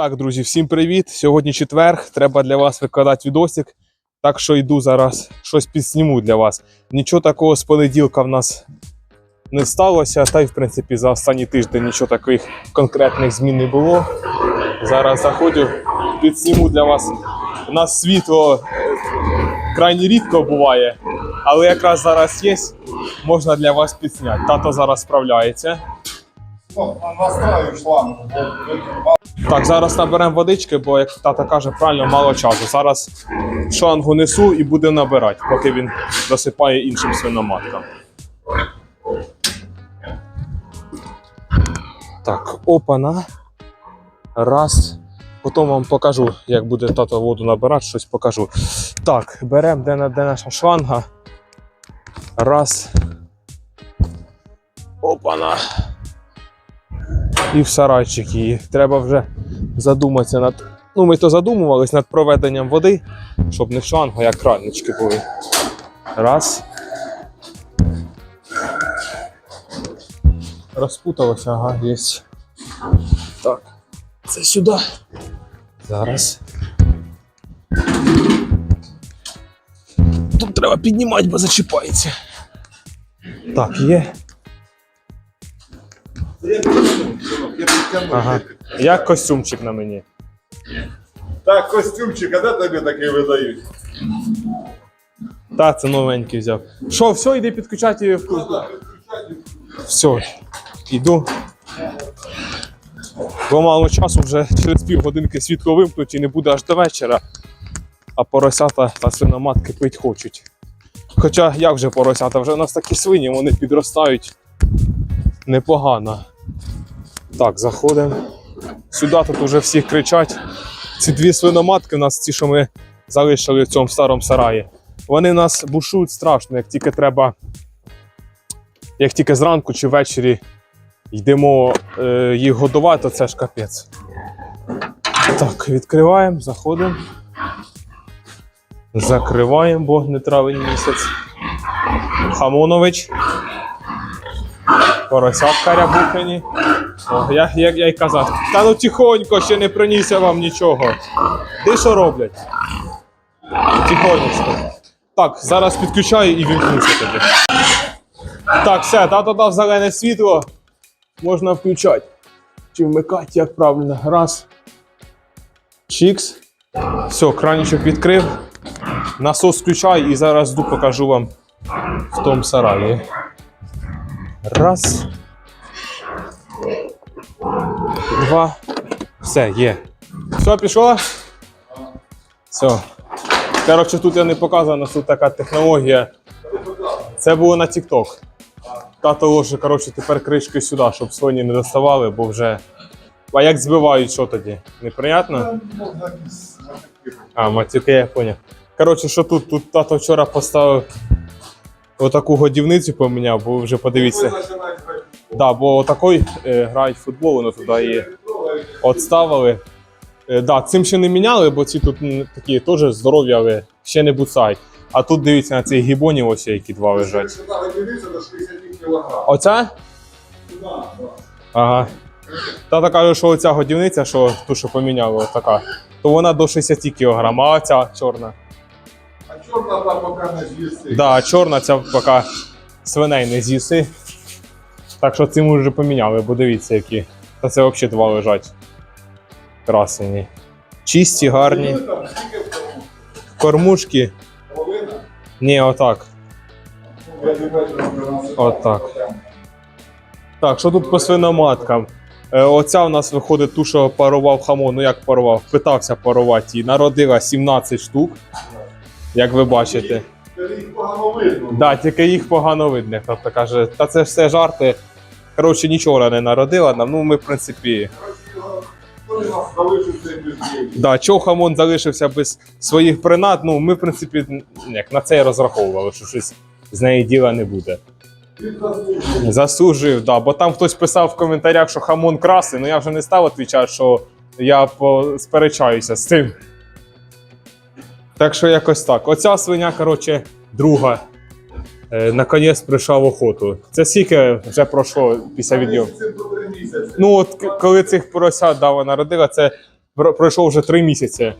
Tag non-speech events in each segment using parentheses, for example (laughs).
Так, друзі, всім привіт! Сьогодні четверг. Треба для вас викладати відосик. Так що йду зараз щось підсніму для вас. Нічого такого з понеділка в нас не сталося. Та й в принципі за останній тиждень нічого таких конкретних змін не було. Зараз заходжу, підсніму для вас. У нас світло е, крайні рідко буває, але якраз зараз є, можна для вас підсняти. Тато зараз справляється. Настраю шланг. Так, зараз наберемо водички, бо як тата каже, правильно мало часу. Зараз шлангу несу і буде набирати, поки він досипає іншим свиноматкам. Так, опана. Раз. Потім вам покажу, як буде тато воду набирати, щось покажу. Так, беремо де, де наша шланга. Раз. Опана і в сарайчик її. Треба вже задуматися над. Ну, ми то задумувались над проведенням води, щоб не в шлангу, а як кранички були. Раз. Розпуталося, ага, є. Так. Це сюди. Зараз. Тут треба піднімати, бо зачіпається. Так, є. Ага. Як костюмчик на мені. Так, костюмчик, а де тобі такий видають? Та, це новенький взяв. Що, все, йди підключати її в Все, йду. Бо мало часу вже через півгодинки світло вимкнуть і не буде аж до вечора. А поросята та свиноматки пить хочуть. Хоча як же поросята, вже у нас такі свині, вони підростають непогано. Так, заходимо. Сюди тут уже всіх кричать. Ці дві свиноматки у нас, ті, що ми залишили в цьому старому сараї. Вони нас бушують страшно, як тільки треба, як тільки зранку чи ввечері йдемо е, їх годувати, то це ж капець. Так, відкриваємо, заходимо. Закриваємо, бо не травень місяць. Хамонович. Поросятка рябухані. О, я, я й казав, та ну тихонько, ще не принісся вам нічого. Де що роблять? Тихонечко. Так, зараз підключаю і вімкнуся тоді. Так, все, тато дав зелене світло. Можна включати. Чи вмикати, як правильно. Раз. Чікс. Все, кранічок відкрив. Насос включаю і зараз покажу вам в тому сараї. Раз. Два. Все, є. Все, пішло? Все. Коротше, тут я не показано, тут така технологія. Це було на TikTok. Тато ложе, коротше, тепер кришки сюди, щоб свині не доставали, бо вже. А як збивають, що тоді? Неприятно? А, матюки, я поняв. Коротше, що тут? Тут тато вчора поставив отаку годівницю поміняв, бо вже подивіться. Да, бо отакой е, грають в футбол, воно туди її отставили. Е, да, цим ще не міняли, бо ці тут м, такі теж здорові, але ще не буцають. А тут дивіться на цих гібонів, ось які два лежать. Дивіться до 60 кг. Оця? Ага. Тата каже, що оця годівниця, що ту, що поміняли, така, то вона до 60 кг, а ця чорна. Чорна та поки не з'їсти. Да, чорна ця поки свиней не з'їси. Так що цим вже поміняли, бо дивіться, які. Та це взагалі два лежать. Красені. Чисті, гарні. Кормушки. Половина? Ні, отак. Отак. Так, що тут по свиноматкам? Е, оця у нас виходить ту, що парував хамон. Ну як парував? Питався парувати її. Народила 17 штук, як ви бачите. Їх погано видно. Да, тільки їх погано видно. Тобто каже, та це ж все жарти. Коротше, нічого не народила нам. Ну, ми, в принципі. Да, чого хамон залишився без своїх принад, ну ми, в принципі, як на це і розраховували, що щось з неї діла не буде. Заслужив. Да. Бо там хтось писав в коментарях, що хамон красий, ну я вже не став відповідати, що я по- сперечаюся з цим. Так що якось так. Оця свиня, коротше, друга. Е, наконець прийшла в охоту. Це скільки вже пройшло після відйому? Ну, от к- коли цих поросят да, вона родила, це Про- Пройшов вже три місяці.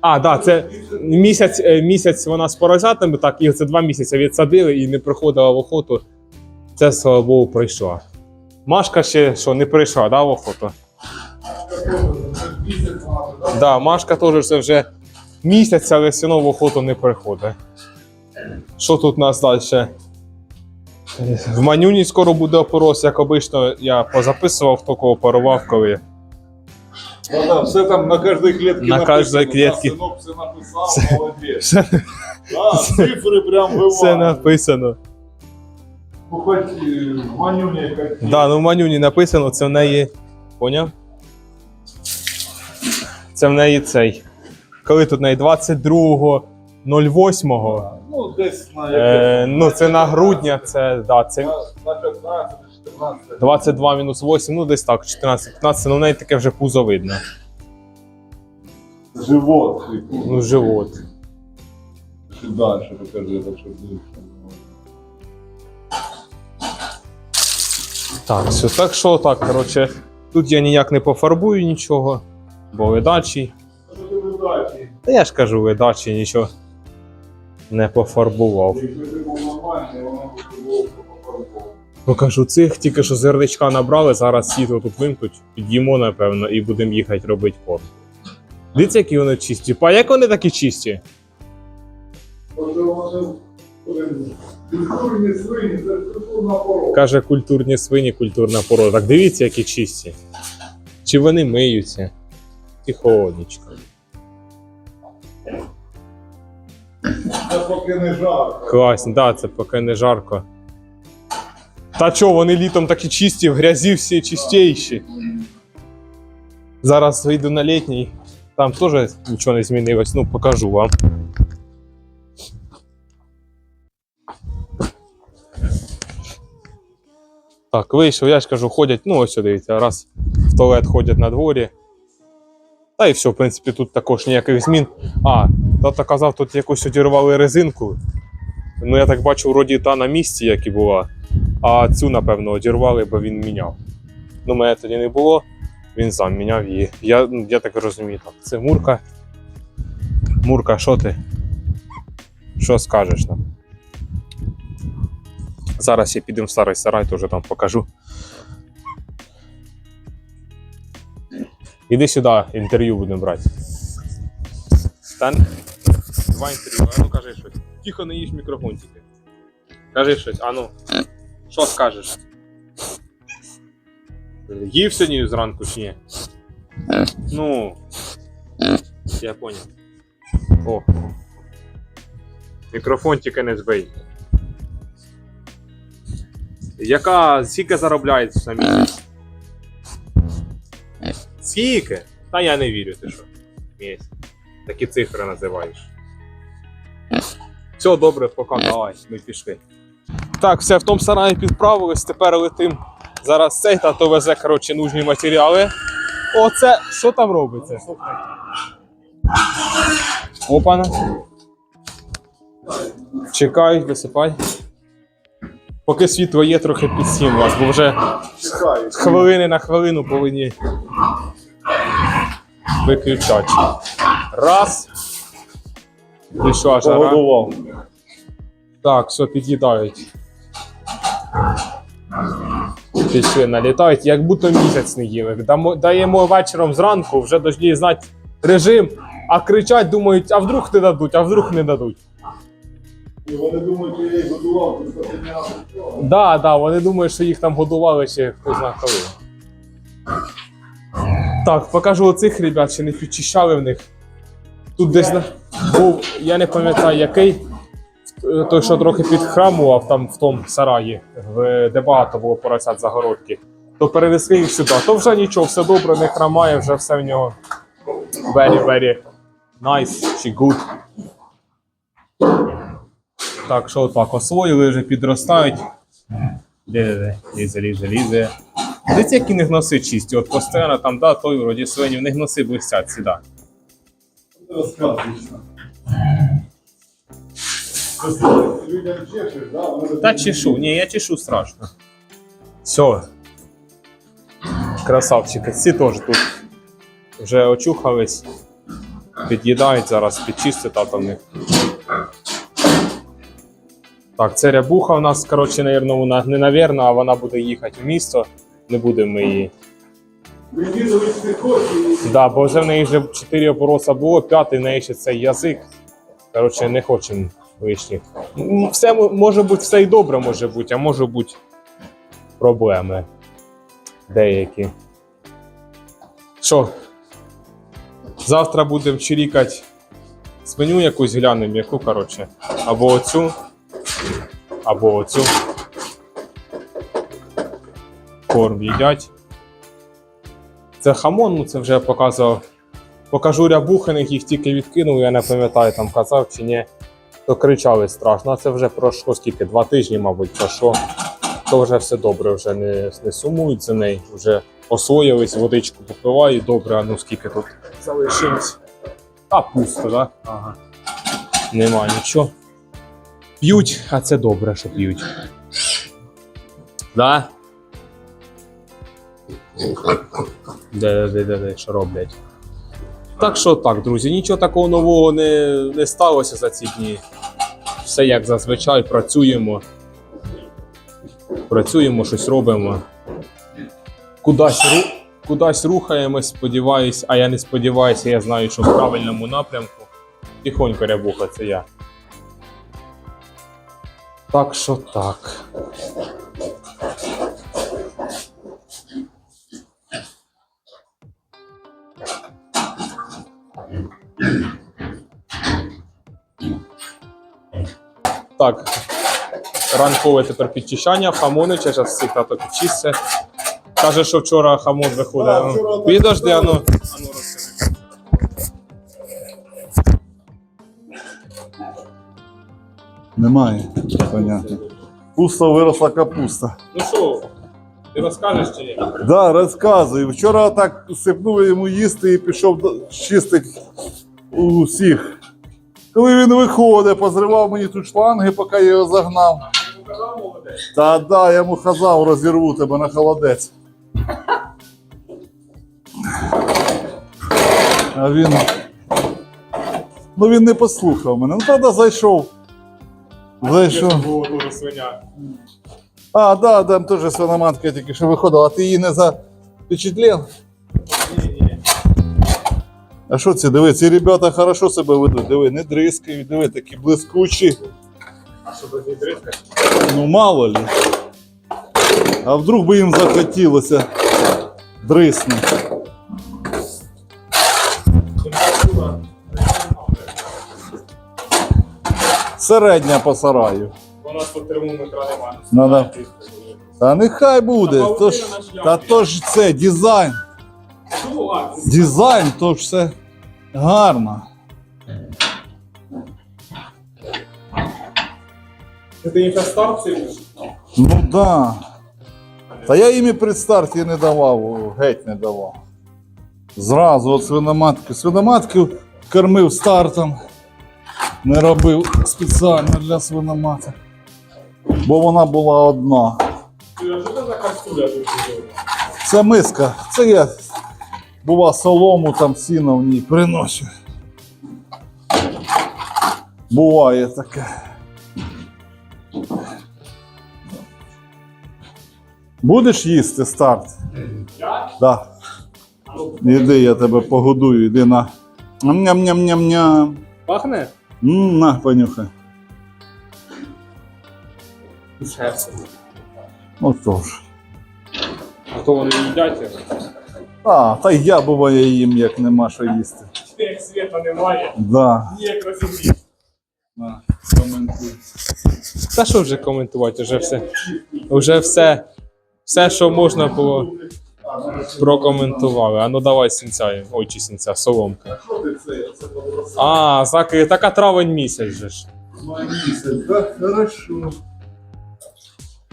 А, да, це місяць, е, місяць вона з поросятами, так, і це два місяці відсадили і не приходила в охоту. Це, слава Богу, пройшла. Машка ще що, не прийшла, да, в охоту? Да, Машка теж це вже місяць, але все одно в охоту не приходить. Що тут у нас далі? В манюні скоро буде опорос, як обично, я позаписував, хто кого парував, коли. Да, да, все там на каждой клетке На написано, каждой клетке. Да, сынок все написал, молодец. Да, цифры прям (laughs) Все вывалил. написано. Ну, хоть э, манюня какие. Да, ну в манюні написано, це в неї. Поняв? Це в неї цей. Коли тут неї 22.08. Ну, десь на Е, ну, це на грудня, це, да, це 15, 14. 22 мінус 8, ну десь так, 14-15, ну в неї таке вже пузо видно. Живот. Ну, живот. Дальше покажи, так будет. Так, все, так що так, коротше, тут я ніяк не пофарбую нічого, бо видачі. Что ты выдачи? Та я ж кажу, видачі нічого не пофарбував. Если ты был нормальный, он бы был попробовал. Покажу цих, тільки що зерничка набрали, зараз світло тут вимкнуть, під'їмо, напевно, і будемо їхати робити корм. Дивіться, які вони чисті. Па, як вони такі чисті? Потому что он культурні свині, це культурна порога. Каже, культурні свині, культурна порода. Так дивіться, які чисті. Чи вони миються? Тихонечко. Це поки не жарко. Класно, да, це поки не жарко. Та чо, вони літом такі чисті, в грязі всі чистіші. Зараз вийду на літній. Там теж нічого не змінилось, ну покажу вам. Так, вийшов, я ж кажу, ходять, ну ось дивіться, раз в туалет ходять на дворі. Та і все, в принципі, тут також ніяких змін. А, тато казав, тут якусь одірвали резинку. Ну, я так бачу, вроді та на місці, як і була. А цю, напевно, одірвали, бо він міняв. Ну, мене тоді не було, він сам міняв її. Я, ну, я так розумію, так. Це Мурка. Мурка, що ти? Що скажеш нам? Зараз я підемо в старий сарай, теж там покажу. Іди сюди, інтерв'ю будемо брати. Стань. Два інтерв'ю, а ну кажи щось. Тихо не їж мікрофон тільки. Кажи щось, а ну. Що скажеш? Їв сьогодні зранку чи ні? Ну. Я понял. О. Мікрофон тільки не збий. Яка скільки заробляється на місяць? Скільки? Та я не вірю, ти що. Місяць. Такі цифри називаєш. Все добре, пока, давай, ми пішли. Так, все, в тому сараї підправились, тепер летим. Зараз цей тато везе, коротше, нужні матеріали. Оце, що там робиться? Опана. Чекай, висипай. Поки світло є, трохи підсім вас, бо вже хвилини на хвилину повинні виключати. Раз. Пішла жара. Погодував. Так, все, під'їдають. Пішли, налітають, як будто місяць не їли. Дамо, даємо вечором зранку, вже дожді знати режим, а кричать, думають, а вдруг не дадуть, а вдруг не дадуть. І вони думають, що я їх годував, ти запиняв. Да, да, вони думають, що їх там годували ще хто знає коли. Так, покажу оцих ребят, ще не підчищали в них. Тут десь був, я не пам'ятаю який, е, той, що трохи підхрамував там в тому сараї, де багато було поросят загородки. То перенесли їх сюди. То вже нічого, все добре, не храмає, вже все в нього very, very nice чи good. Так, що так, освоїли, вже підростають. Де-де-де, лізе, лізе, лізе. Дивіться, які в них носи чисті. От постійно там, да, той вроді свині, в них носи блистять. Ти розказуєш. Людям да? Та чешу, ні, я чешу страшно. Все. Красавчики, ці теж тут. вже очухались, під'їдають зараз, підчистить тато в них. Так, це рябуха у нас, коротше, навірно, вона не навірно, а вона буде їхати в місто. Не будемо її. Да, бо вже в неї вже 4 опороса було, п'ятий в неї ще цей язик. Коротше, не хочемо лишніх. Все може бути, все і добре може бути, а може бути проблеми деякі. Що? Завтра будемо чирікати з меню якусь глянемо, яку, коротше. Або оцю, або оцю. Корм їдять. Це хамон, ну це вже я показував. Покажу рябухиних, їх тільки відкинув, я не пам'ятаю, там казав чи ні. То кричали страшно. А це вже пройшло скільки? Два тижні, мабуть, пройшло. То вже все добре, вже не, не сумують за неї, вже освоїлись, водичку попивають, добре, а ну скільки тут залишилось. А пусто, так? Да? Ага. Нема нічого. П'ють, а це добре, що п'ють. Да? Де, де, де, де, що роблять. Так що так, друзі, нічого такого нового не, не сталося за ці дні. Все як зазвичай, працюємо. Працюємо, щось робимо. Кудись, ру... Кудись рухаємось, сподіваюсь, а я не сподіваюся, я знаю, що в правильному напрямку. Тихонько рябуха, це я. Так що так. Так. Ранкове тепер підчищання, хамонича, зараз всіх тато підчисться. Каже, що вчора хамон виходить. А, Ну, вчора так Підожди, ану. ану розкажи. Немає. Понятно. Пусто виросла капуста. Ну що, ти розкажеш чи ні? Да, розказую. Вчора так сипнув йому їсти і пішов до- чистити усіх. Коли він виходить, позривав мені тут шланги, поки я його загнав. Та да, я йому казав, розірву тебе на холодець. А він. Ну він не послухав мене. Ну тоді зайшов. Зайшов. А, да, там теж свиноматка тільки що виходила, а ти її не запечатлів? А що це, диви, ці ребята хорошо себе ведуть, диви, не дрискають, диви, такі блискучі. А що без дритка? Ну мало ли. А вдруг би їм захотілося дриснути. Середня по сараю. Нас тут термометра немає. Надо. Та нехай буде. То ж, та то ж це дизайн. Ну. Дизайн, то ж все гарно. Це ти їм старт? Ну да. Та я їм і при старті не давав, геть не давав. Зразу от свиноматки. Свиноматки кормив стартом. Не робив спеціально для свиноматок. Бо вона була одна. Що це за кастуля тут? Це миска. Це я бува солому там сіно в ній приношу. Буває таке. Будеш їсти старт? Я? Да. Іди, я тебе погодую, іди на. Ням-ням-ням-ням. Пахне? М, На, понюхай. Серце. Отож. А то вони їдять його. А, та й я буває їм, як нема що їсти. Як світа немає, Да. ніяк. На, коментуй. Та що вже коментувати, вже все. Вже все, все, що можна було, прокоментували. А ну давай сінця, ой, чи сінця, соломка. Що ти це? Це А, заки, така травень місяць же ж. місяць, так? Хорошо.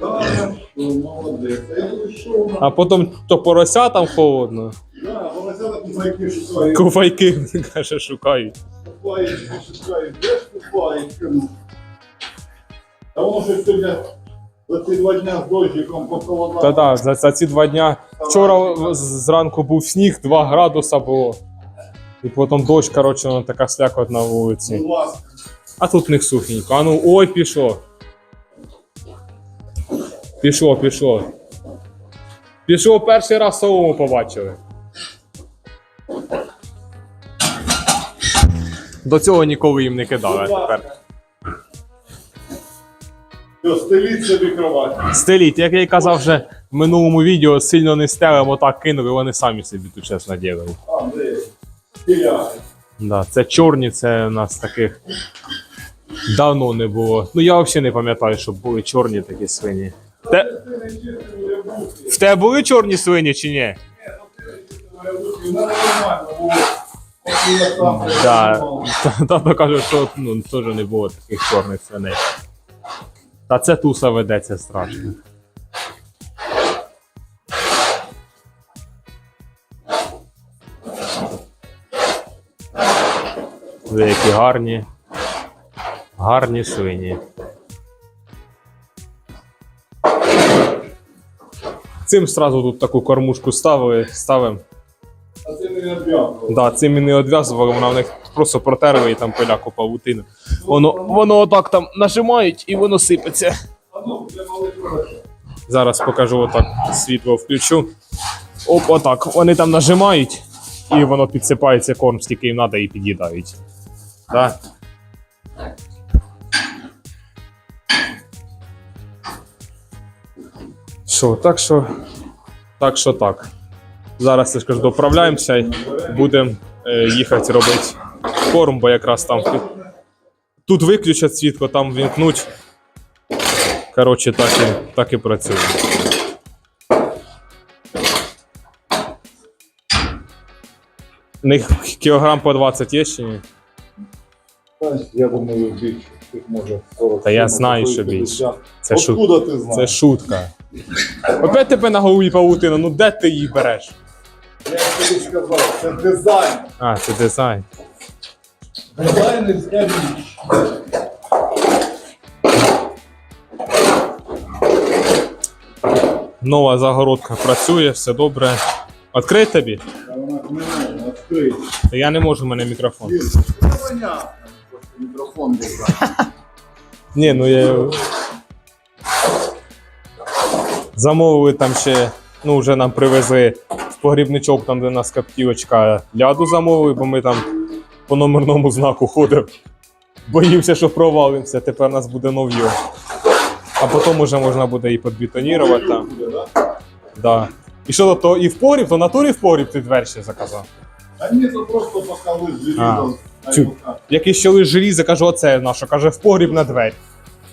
Так. А потім то порося там холодно. Да, поросята. Куфайки, каже, шукають. Купаєчки шукають. Де ж купаєчка? ну? А воно щось За ці два дня з дощиком по холодам. Та-да, за, за ці два дня. Вчора зранку був сніг, 2 градуса було. І потім дощ, коротше, вона така слякоть на вулиці. А тут в них сухенько. А ну ой, пішло. Пішло, пішло. Пішло перший раз солому побачили. До цього ніколи їм не кидали тепер. Стеліть собі кровать. Стеліть, як я й казав вже в минулому відео, сильно не стелимо, так кинули, вони самі собі тут щось наділили. Там де. Да, це чорні, це у нас таких давно не було. Ну я взагалі не пам'ятаю, щоб були чорні такі свині. Те... В тебе були чорні свині чи ні? Да. Та- (laughs) Тато каже, що ну, теж не було таких чорних свиней. Та це туса ведеться страшно. Ви які гарні. Гарні свині. Цим сразу тут таку кормушку ставили, ставимо. А це не ряб'янко. Да, цим і не одв'язували, вона в них просто протерли і там пиляку павутину. Воно, воно отак там нажимають і воно сипеться. Ну. Зараз покажу отак світло включу. Оп, отак. Вони там нажимають, і воно підсипається корм, скільки їм треба, і під'їдають. Да? Що, так що. Так що так. Зараз я ж кажу, доправляємося і будемо е, їхати робити корм, бо якраз там тут виключать світло, там вімкнуть. Коротше, так і, так і працює. У них кілограм по 20 є чи ні? Я думаю, більше. Тут може 40. Та я знаю, що більше. Це шут. Ти Це шутка. Опять тебе на голові павутина, ну де ти її береш? Я тобі сказав, це дизайн. А, це дизайн. Дизайнерська річ. Нова загородка працює, все добре. Відкрий тобі? Та вона відкрити. Та Я не можу, в мене мікрофон. Дизайн. Ні, ну я. Замовили там ще, ну вже нам привезли в погрібничок, там, де у нас каптівочка, ляду замовили, бо ми там по номерному знаку ходимо. Боїмося, що провалимося, тепер у нас буде нов'йо. А потім вже можна буде і підбетонувати там. Да? І що то і в погріб, то натурі в погріб ти двері ще заказав. А ні, це просто покали з желізом. Чу. Якийсь щели желізо, кажу, оце наше, каже, в погріб на двері.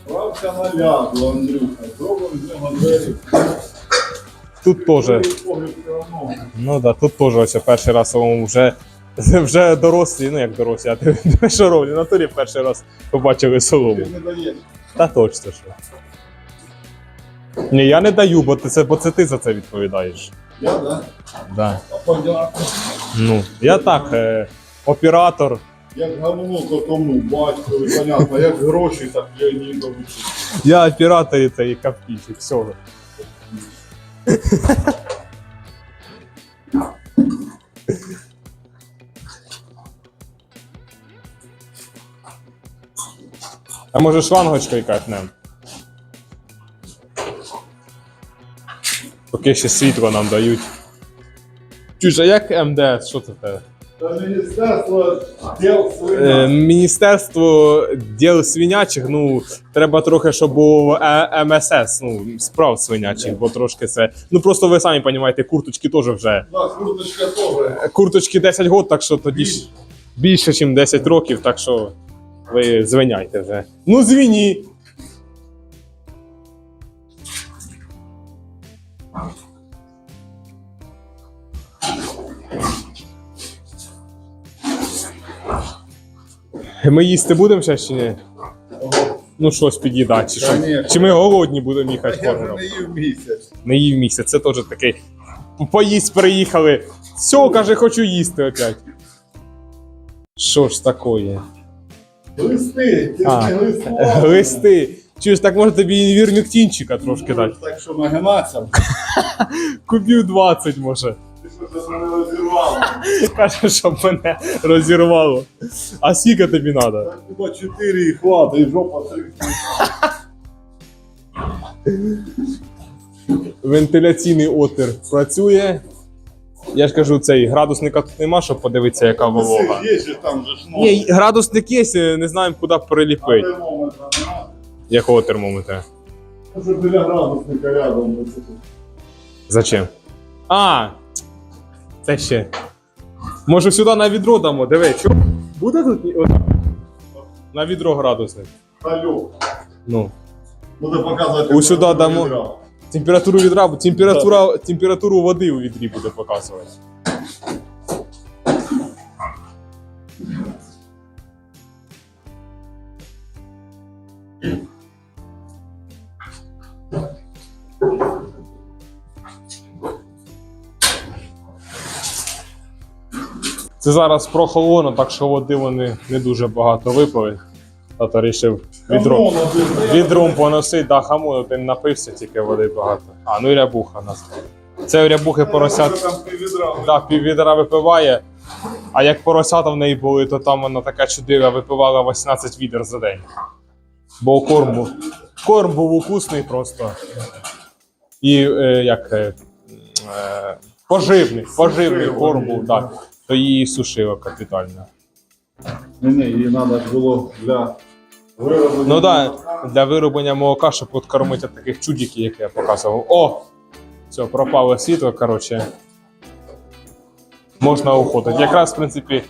Прався на ляду, Андрюха. З двері. Тут теж. Ну да, тут теж ось перший раз вже, (laughs) вже дорослі, ну як дорослі, а ти (laughs) що роблю, на турі перший раз побачили солому. Ти не даєш. Та точно що. Ні, я не даю, бо це, бо це ти за це відповідаєш. Я, да? Да. Ну, я так, е, оператор. Як говно, то тому батькові, понятно, як гроші, так Леонідовичу. Я оператор і це і капкічик, всього. А може шлангочкою катнем? Поки ще світло нам дають. Чуж, як МДС? Що це в тебе? Та міністерство діл Е. Міністерство діл свинячих, ну, треба трохи, щоб було е, МСС, ну, справ свинячих, бо трошки це. Ну просто ви самі розумієте, курточки теж вже. Да, теж. Курточки 10 років, так що тоді ж більше, ніж 10 років, так що ви звиняйте вже. Ну, звіні. Ми їсти будемо ще чи ні? Ну, щось під'їдати, чи що? Конечно. Чи ми голодні будемо їхати Я кормом? не їв місяць. Не їв місяць, це теж такий. Поїсть приїхали. Все, каже, хочу їсти опять. Що ж такое? Глисти, ти А, ж не. Глисти. Чуєш, так може тобі інвірмектинчика трошки дати. Так що нагинатися. Кубів 20 може. Ти що? Каже, щоб мене розірвало. А скільки тобі треба? Хіба 4 і хватить, і жопа 3. Вентиляційний отвір працює. Я ж кажу, цей градусника тут нема, щоб подивитися, яка волога. Є же там же ж Ні, градусник є, не знаємо, куди приліпити. термометра нема. Якого термометра? Може біля градусника рядом. оце тут. Зачем? А! Це ще. Може сюди на відро дамо, диви, що? Буде тут? На відро градусник. Алло. Ну. Буде показувати. Ось сюди дамо. Температуру відра, температура, температуру води у відрі буде показувати. Це зараз прохолодно, так що води вони не дуже багато випили. Тато вирішив відро. Хамон один. Відром поносить, да, хамону, ти напився, тільки води багато. А, ну і рябуха у нас. Це рябухи поросят. Да, пів відра випиває. А як поросята в неї були, то там вона така чудива випивала 18 відер за день. Бо корм був. Корм був укусний просто. І е, як. Е, е, поживний, поживний корм був, так. То її сушило капітально. Ні, ні, її треба було для вироблення. Ну так, да, для вироблення молока, щоб от кормити таких чудиків, як я показував. О! Все, пропало світло, коротше. Можна уходити. Якраз, в принципі,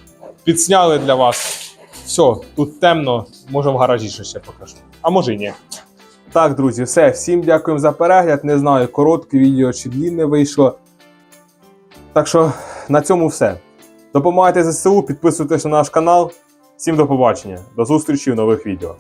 підсняли для вас. Все, тут темно, може в гаражі ще ще покажу. А може й ні. Так, друзі, все. Всім дякуємо за перегляд. Не знаю, коротке відео чи длінне вийшло. Так що на цьому все. Допомагайте ЗСУ, підписуйтесь на наш канал. Всім до побачення. До зустрічі в нових відео.